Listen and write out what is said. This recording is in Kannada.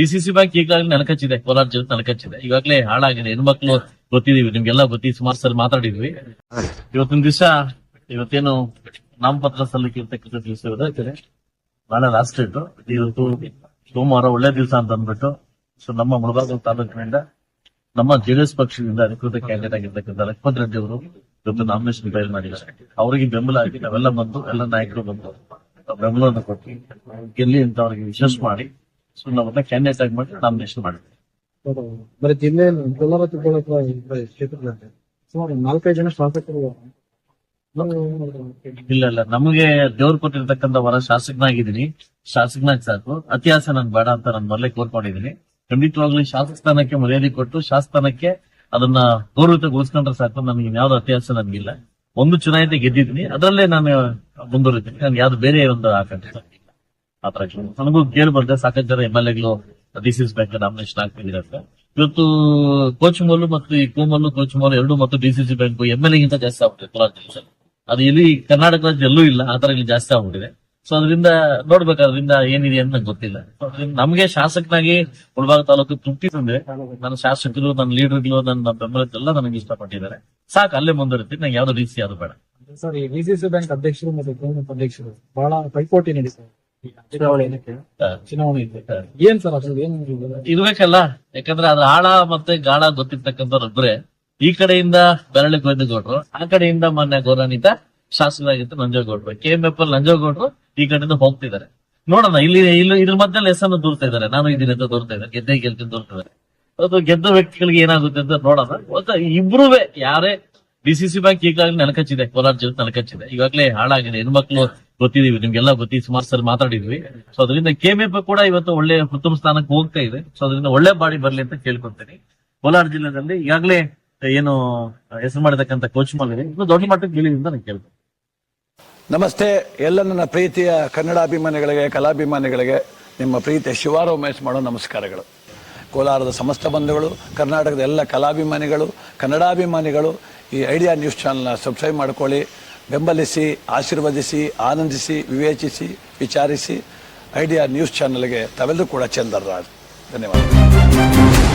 ಡಿಸಿಸಿ ಬ್ಯಾಂಕ್ ಈಗಾಗಲೇ ನೆನಕಚ್ಚಿದೆ ಕೋಲಾರ ಜಿಲ್ಲೆ ನನಕಚ್ಚಿದೆ ಈಗಾಗಲೇ ಹಾಳಾಗಿದೆ. ಹೆಣ್ಮಕ್ಳು ಗೊತ್ತಿದೀವಿ ನಿಮ್ಗೆಲ್ಲ ಗೊತ್ತಿ ಸುಮಾರು ಸರ್ ಮಾತಾಡಿದ್ವಿ. ಇವತ್ತಿನ ದಿವಸ ಇವತ್ತೇನು ನಾಮಪತ್ರ ಸಲ್ಲಿಕೆ ಇರ್ತಕ್ಕಂಥ ದಿವಸ ಇದೆ ಬಹಳ ಲಾಸ್ಟ್ ಇವತ್ತು ಸೋಮವಾರ ಒಳ್ಳೆ ದಿವಸ ಅಂತ ಅಂದ್ಬಿಟ್ಟು, ಸೊ ನಮ್ಮ ಮುಳಬಾಗ ತಾಲೂಕಿನಿಂದ ನಮ್ಮ ಜೆಡಿಎಸ್ ಪಕ್ಷದಿಂದ ಅಧಿಕೃತ ಕ್ಯಾಂಡಿಡೇಟ್ ಆಗಿರ್ತಕ್ಕಂಥ ಲಕ್ಷ್ಮಣ್ ರೆಡ್ಡಿ ಅವರು ಇವತ್ತು ನಾಮಿನೇಷನ್ ಫೈಲ್ ಮಾಡಿದ್ದಾರೆ. ಅವರಿಗೆ ಬೆಂಬಲ ಆಗಿ ನಾವೆಲ್ಲ ಬಂದು, ಎಲ್ಲ ನಾಯಕರು ಬಂದು ಬೆಂಬಲವನ್ನು ಕೊಟ್ಟು, ಗೆಲ್ಲಿ ಅಂತ ಅವರಿಗೆ ವಿಶ್ವಾಸ ಮಾಡಿ ಸೊ ಕೆನ್ನೆ ಕ್ಯಾಂಡಿಡೇಟ್ ಆಗಿ ಮಾಡಿ ನಾಮಿನೇಷನ್ ಮಾಡಿದ್ವಿ ಬರೀ ಕೋಲಾರ ಕ್ಷೇತ್ರದಲ್ಲಿ ಸುಮಾರು ನಾಲ್ಕೈದು ಜನ ಶಾಸಕರು ಇಲ್ಲ ಇಲ್ಲ. ನಮಗೆ ದೇವ್ರು ಕೊಟ್ಟಿರ್ತಕ್ಕಂಥ ವರ ಶಾಸಕನಾಗಿದ್ದೀನಿ. ಶಾಸಕನಾಗಿ ಸಾಕು. ಅತಿಹಾಸ ನನ್ ಬೇಡ ಅಂತ ನಾನು ಮೊದಲೇ ಕೋರ್ಕೊಂಡಿದ್ದೀನಿ. ಖಂಡಿತವಾಗ್ಲೂ ಶಾಸಕ ಸ್ಥಾನಕ್ಕೆ ಮರ್ಯಾದೆ ಕೊಟ್ಟು ಶಾಸಕಸ್ಥಾನಕ್ಕೆ ಅದನ್ನ ಗೌರವಗೊಳಿಸ್ಕೊಂಡ್ರೆ ಸಾಕು. ನನಗೆ ಇನ್ಯಾವ್ದು ಅತಿಹಾಸ ನನಗಿಲ್ಲ. ಒಂದು ಚುನಾಯಿತ ಗೆದ್ದಿದ್ದೀನಿ. ಅದರಲ್ಲೇ ನಾನು ಮುಂದುವರಿತೀನಿ. ನನ್ಗೆ ಯಾವ್ದು ಬೇರೆ ಒಂದು ಆಕಾಂಕ್ಷೆ. ಕೆಲವು. ನನಗೂ ಕೇಳಿ ಬಂದೆ ಸಾಕಷ್ಟು ಜನ ಎಂ ಎಲ್ ಎಗಳು ಡಿಸಿ ಬ್ಯಾಂಕ್ ನಾಮಿನೇಷನ್ ಆಗ್ತಿದ್ದಾರೆ ಇವತ್ತು ಕೋಚ್ ಮೋಲು ಮತ್ತು ಈ ಕೋಮಲ್ಲು ಕೋಚ್ ಮೋಲು ಎರಡು ಮತ್ತು ಡಿಸಿಸಿ ಬ್ಯಾಂಕ್ ಎಂ ಎಲ್ ಎಗಿಂತ ಜಾಸ್ತಿ ಆಗ್ಬಿಟ್ಟಿದೆ ಕೋಲಾರ ಜಿಲ್ಲೆ ಅದು ಇಲ್ಲಿ ಕರ್ನಾಟಕ ರಾಜ್ಯ ಎಲ್ಲೂ ಇಲ್ಲ, ಆ ತರ ಇಲ್ಲಿ ಜಾಸ್ತಿ ಆಗ್ಬಿಟ್ಟಿದೆ. ಸೊ ಅದರಿಂದ ನೋಡ್ಬೇಕು ಅದರಿಂದ ಏನಿದೆ ಅಂತ ನಂಗೆ ಗೊತ್ತಿಲ್ಲ. ನಮಗೆ ಶಾಸಕನಾಗಿ ಮುಳಬಾಗ ತಾಲೂಕು ತೃಪ್ತಿ ತಂದ್ರೆ ನನ್ನ ಶಾಸಕರು, ನನ್ನ ಲೀಡರ್ಗಳು, ನನ್ನ ಬೆಂಬಲಕ್ಕೆಲ್ಲ ನನಗೆ ಇಷ್ಟಪಟ್ಟಿದ್ದಾರೆ. ಸಾಕು, ಅಲ್ಲೇ ಮುಂದುವರಿತೀನಿ, ನಂಗೆ ಯಾವ್ದು ರೀತಿ ಅದು ಬೇಡ. ಸರ್, ಈ ಸಿ ಬ್ಯಾಂಕ್ ಅಧ್ಯಕ್ಷರು ಮತ್ತು ಅಧ್ಯಕ್ಷರು ಬಹಳ ಪೈಪೋಟಿ ಈ ಚುನಾವಣೆ? ಚುನಾವಣೆ ಇದೆ. ಏನ್ ಸರ್ ಅದ್ರಲ್ಲಿ ಏನ್ ಇರ್ಬೇಕಲ್ಲ ಯಾಕಂದ್ರೆ ಅದ್ರ ಆಳ ಮತ್ತೆ ಗಾಳ ಗೊತ್ತಿರ್ತಕ್ಕಂಥವ್ರೊಬ್ರೆ ಈ ಕಡೆಯಿಂದ ಬೆರಳಿ ಗೋವಿಂದಗೌಡ್ರು ಆ ಕಡೆಯಿಂದ ಮೊನ್ನೆ ಗೌರವಾನ್ವಿತ ಶಾಸಕರಾಗಿತ್ತು ನಂಜೇಗೌಡ್ರು ಕೆ ಎಂ ಎಫ್ ನಂಜೇಗೌಡ್ರು ಈ ಕಡೆಯಿಂದ ಹೋಗ್ತಿದ್ದಾರೆ. ನೋಡೋಣ ಇಲ್ಲಿ ಇಲ್ಲಿ ಇದ್ರ ಮಧ್ಯದಲ್ಲಿ ಹೆಸರನ್ನು ದೂರ್ತಾ ಇದ್ದಾರೆ. ನಾನು ಇದೀನಿ ಅಂತ ದೂರ್ತಾ ಇದ್ದಾರೆ. ಗೆದ್ದೆ ಗೆಲ್ತೀನಿ ದೂರ್ತಿದ್ದಾರೆ ಅದು ಗೆದ್ದ ವ್ಯಕ್ತಿಗಳಿಗೆ ಏನಾಗುತ್ತೆ ಅಂತ ನೋಡೋಣ. ಗೊತ್ತಾ ಇಬ್ರುವೆ ಯಾರೇ ಡಿಸಿಸಿ ಬ್ಯಾಂಕ್ ಈಗಾಗಲೇ ನೆಲಕಚ್ಚಿದೆ ಕೋಲಾರ ಜಿಲ್ಲೆ ನೆಲಕಚ್ಚಿದೆ. ಈಗಾಗಲೇ ಹಾಳಾಗಿದೆ. ಹೆಣ್ಮಕ್ಳು ಗೊತ್ತಿದೀವಿ, ನಿಮ್ಗೆಲ್ಲ ಗೊತ್ತಿ, ಸುಮಾರು ಸರ್ ಮಾತಾಡಿದ್ವಿ. ಸೊ ಅದರಿಂದ ಕೆಎಂಎಫ್ ಕೂಡ ಇವತ್ತು ಒಳ್ಳೆ ಉತ್ತಮ ಸ್ಥಾನಕ್ಕೆ ಹೋಗ್ತಾ ಇದೆ. ಸೊ ಅದರಿಂದ ಒಳ್ಳೆ ಬಾಡಿ ಬರ್ಲಿ ಅಂತ ಕೇಳ್ಕೊತೀನಿ ಕೋಲಾರ ಜಿಲ್ಲೆಯಲ್ಲಿ ಈಗಾಗಲೇ ಏನು, ಹೆಸರು ಮಾಡಿರ್ತಕ್ಕಂಥ ಕೋಚ್ ಮಾಡಿದೆ ಇನ್ನು ದೊಡ್ಡ ಮಟ್ಟಕ್ಕೆ ಗೆಲ್ಲಿದೆ ಅಂತ ನಾನು ಕೇಳ್ತೀನಿ. ನಮಸ್ತೆ. ಎಲ್ಲ ನನ್ನ ಪ್ರೀತಿಯ ಕನ್ನಡಾಭಿಮಾನಿಗಳಿಗೆ, ಕಲಾಭಿಮಾನಿಗಳಿಗೆ ನಿಮ್ಮ ಪ್ರೀತಿಯ ಶಿವಾರ ಉಮೇಶ್ ಮಾಡೋ ನಮಸ್ಕಾರಗಳು. ಕೋಲಾರದ ಸಮಸ್ತ ಬಂಧುಗಳು, ಕರ್ನಾಟಕದ ಎಲ್ಲ ಕಲಾಭಿಮಾನಿಗಳು, ಕನ್ನಡಾಭಿಮಾನಿಗಳು, ಈ ಐಡಿಯಾ ನ್ಯೂಸ್ ಚಾನಲ್ನ ಸಬ್ಸ್ಕ್ರೈಬ್ ಮಾಡ್ಕೊಳ್ಳಿ. ಬೆಂಬಲಿಸಿ ಆಶೀರ್ವದಿಸಿ ಆನಂದಿಸಿ ವಿವೇಚಿಸಿ ವಿಚಾರಿಸಿ ಐಡಿಯಾ ನ್ಯೂಸ್ ಚಾನಲ್ಗೆ ತಾವೆಲ್ಲರೂ ಕೂಡ ಚಂದರ್ರಾಜ್. ಧನ್ಯವಾದ